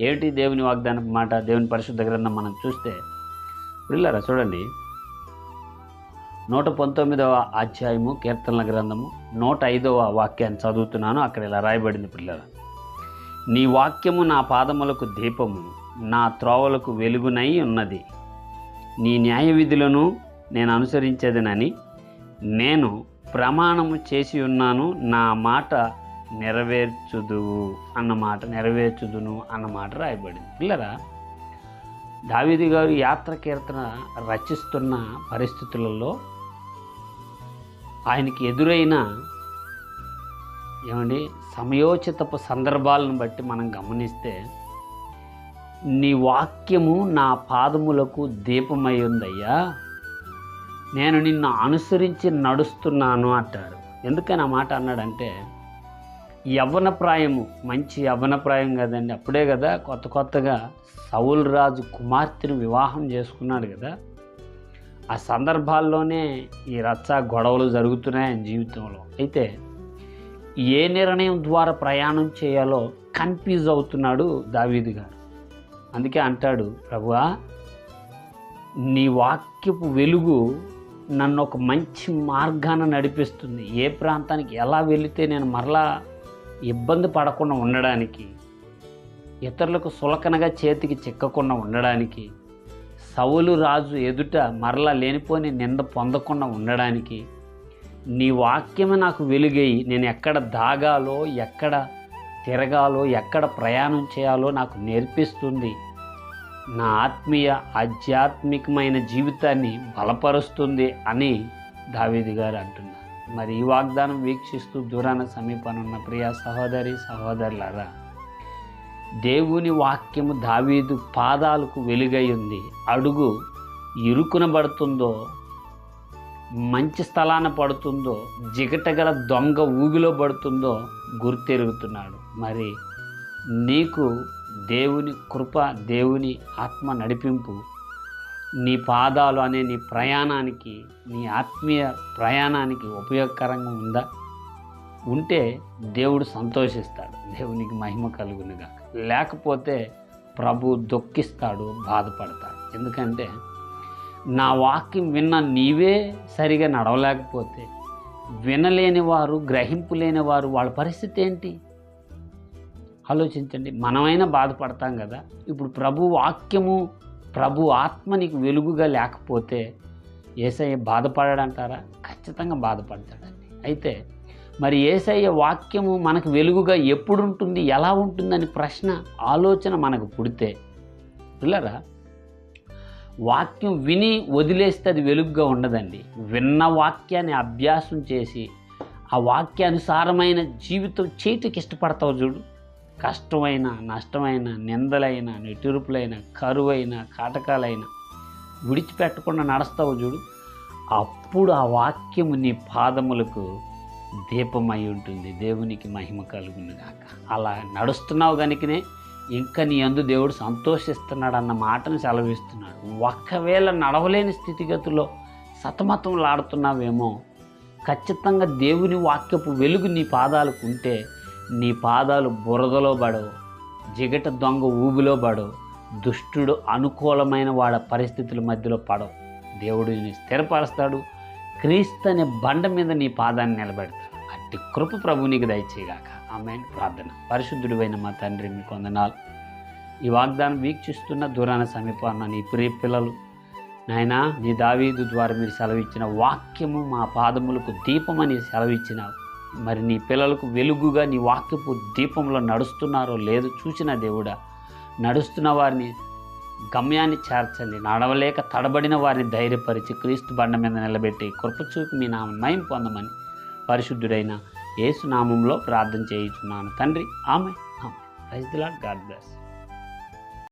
ఏమిటి దేవుని వాగ్దానం మాట దేవుని పరిశుద్ధ గ్రంథం మనం చూస్తే? పిల్లరా చూడండి. నూట పంతొమ్మిదవ అధ్యాయము కీర్తనల గ్రంథము నూట ఐదవ వాక్యాన్ని చదువుతున్నాను. అక్కడ ఇలా రాయబడింది పిల్లల నీ వాక్యము నా పాదములకు దీపము నా త్రోవలకు వెలుగునై ఉన్నది. నీ న్యాయ విధులను నేను అనుసరించేదనని నేను ప్రమాణము చేసి ఉన్నాను. నా మాట నెరవేర్చుదువు అన్న మాట నెరవేర్చుదును అన్నమాట రాయబడింది. పిల్లరా దావీది గారు యాత్ర కీర్తన రచిస్తున్న పరిస్థితులలో ఆయనకి ఎదురైన ఏమండి సమయోచితపు సందర్భాలను బట్టి మనం గమనిస్తే నీ వాక్యము నా పాదములకు దీపమై ఉందయ్యా. నేను నిన్ను అనుసరించి నడుస్తున్నాను అంటారు. ఎందుకని ఆ మాట అన్నాడంటే యవ్వన ప్రాయము మంచి యవ్వన ప్రాయం కదండి. అప్పుడే కదా కొత్త కొత్తగా సౌల్ రాజు కుమార్తెను వివాహం చేసుకున్నాడు కదా. ఆ సందర్భాల్లోనే ఈ రచ్చ గొడవలు జరుగుతున్నాయి ఆయన జీవితంలో. అయితే ఏ నిర్ణయం ద్వారా ప్రయాణం చేయాలో కన్ఫ్యూజ్ అవుతున్నాడు దావీదు గారు. అందుకే అంటాడు ప్రభువా నీ వాక్యపు వెలుగు నన్ను ఒక మంచి మార్గాన నడిపిస్తుంది. ఏ ప్రాంతానికి ఎలా వెళితే నేను మరలా ఇబ్బంది పడకుండా ఉండడానికి ఇతరులకు సులకనగా చేతికి చిక్కకుండా ఉండడానికి సవులు రాజు ఎదుట మరలా లేనిపోని నింద పొందకుండా ఉండడానికి నీ వాక్యమే నాకు వెలుగై నేను ఎక్కడ దాగాలో ఎక్కడ తిరగాలో ఎక్కడ ప్రయాణం చేయాలో నాకు నేర్పిస్తుంది. నా ఆత్మీయ ఆధ్యాత్మికమైన జీవితాన్ని బలపరుస్తుంది అని దావేది గారు అంటున్నారు. మరి ఈ వాగ్దానం వీక్షిస్తూ దూరాన సమీపాన ఉన్న ప్రియ సహోదరి సహోదరులారా దేవుని వాక్యము దావీదు పాదాలకు వెలుగై ఉంది. అడుగు ఇరుకునబడుతుందో మంచి స్థలాన పడుతుందో జిగటగల దొంగ ఊగిలో పడుతుందో గుర్తెరుగుతున్నాడు. మరి నీకు దేవుని కృప దేవుని ఆత్మ నడిపింపు నీ పాదాలు అనే నీ ప్రయాణానికి నీ ఆత్మీయ ప్రయాణానికి ఉపయోగకరంగా ఉందా? ఉంటే దేవుడు సంతోషిస్తాడు. దేవునికి మహిమ కలుగునుగా లేకపోతే ప్రభు దుఃఖిస్తాడు బాధపడతాడు. ఎందుకంటే నా వాక్యం విన్న నీవే సరిగా నడవలేకపోతే వినలేని వారు గ్రహింపు లేని వారు వాళ్ళ పరిస్థితి ఏంటి? ఆలోచించండి. మనమైనా బాధపడతాం కదా. ఇప్పుడు ప్రభు వాక్యము ప్రభు ఆత్మ నీకు వెలుగుగా లేకపోతే ఏసయ్య బాధపడాడంటారా? ఖచ్చితంగా బాధపడతాడండి. అయితే మరి ఏసయ్య వాక్యము మనకు వెలుగుగా ఎప్పుడు ఉంటుంది ఎలా ఉంటుందని ప్రశ్న ఆలోచన మనకు పుడితే పిల్లరా వాక్యం విని వదిలేస్తే అది వెలుగుగా ఉండదండి. విన్న వాక్యాన్ని అభ్యాసం చేసి ఆ వాక్యానుసారమైన జీవితం చేయటకి ఇష్టపడతావు చూడు. కష్టమైన నష్టమైన నిందలైన నిటురుపులైన కరువైన కాటకాలైన విడిచిపెట్టకుండా నడుస్తావు చూడు. అప్పుడు ఆ వాక్యము నీ పాదములకు దీపమై ఉంటుంది. దేవునికి మహిమ కలుగునుగాక అలా నడుస్తున్నావు కనుకనే ఇంకా నీ అందు దేవుడు సంతోషిస్తున్నాడు అన్న మాటను సెలవిస్తున్నాడు. ఒక్కవేళ నడవలేని స్థితిగతిలో సతమతంలాడుతున్నావేమో ఖచ్చితంగా దేవుని వాక్యపు వెలుగు నీ పాదాలకు ఉంటే నీ పాదాలు బురదలో పడవు జిగట దొంగ ఊబిలో పడవు దుష్టుడు అనుకూలమైన వాడ పరిస్థితుల మధ్యలో పడవు. దేవుడు నిన్ను స్థిరపరుస్తాడు క్రీస్తు అనే బండ మీద నీ పాదాన్ని నిలబెడతాడు. అట్టి కృప ప్రభు నీకు దయచేయగాక. ఆమె ప్రార్థన. పరిశుద్ధుడివైన మా తండ్రి మీ కొందనాలు ఈ వాగ్దానం వీక్షిస్తున్న దూరాన సమీపాన్న నీ ప్రియ పిల్లలు నాయనా నీ దావీదు ద్వారా మీరు సెలవిచ్చిన వాక్యము మా పాదములకు దీపమని సెలవిచ్చినావు. మరి నీ పిల్లలకు వెలుగుగా నీ వాక్యపు దీపంలో నడుస్తున్నారో లేదో చూసిన దేవుడా నడుస్తున్న వారిని గమ్యాన్ని చేర్చండి. నడవలేక తడబడిన వారిని ధైర్యపరిచి క్రీస్తు బండ మీద నిలబెట్టి కృప చూపి మీ నామ నయం పొందమని పరిశుద్ధుడైన యేసునామంలో ప్రార్థన చేయుచున్నాను. తండ్రి ఆమె ఆమె ప్రైజ్ గాడ్ బ్లెస్.